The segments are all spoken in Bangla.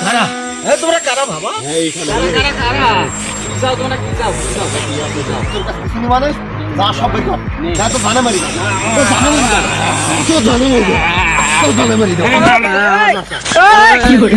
কারা এ তোমরা কারা বাবা কারা কারা কারা কি তোমরা তোর কাছে কিছু নেই মানে যা সব বের কর যা তো জানে মারি তো জানে মারি তো জানে মারি তো জানে মারি কি করে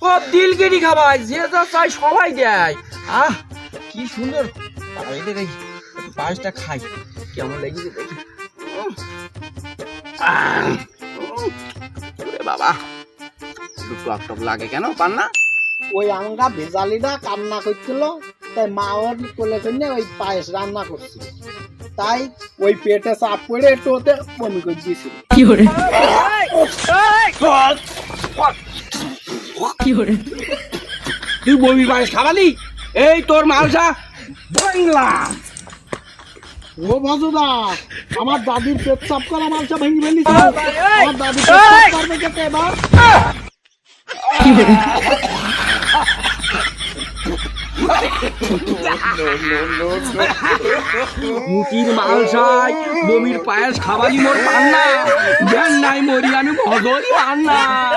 ও দিল কেটে খাবায় যে যা চাই সবাই দেয়। আহ কি সুন্দর। দেখি পায়েসটা খাই। কেমন লেগেছে দেখি। বাবা। একটু টক টক লাগে কেন পান না ওই আঙ্গা ভেজালিটা কান্না করছিল তাই মা ওর কোলে করে ওই পায়েস রান্না করছিল। তাই ওই পেটে চাপ পড়ে একটু ওতে বমি করে দিয়েছিল। কি করে কি করে তুই বমি পায়েস খাবালি? এই তোর মালসা বাংলা ও মজুদা আমার দাদির পেট চাপ করা মাংস ভেঙে ফেলিছে আমার দাদি করবে কে এবার? কি মুটির মালসাই বমির পায়েস খাবালি মোর পান্না। জ্ঞান নাই মরি আমি ভগরি পান্না।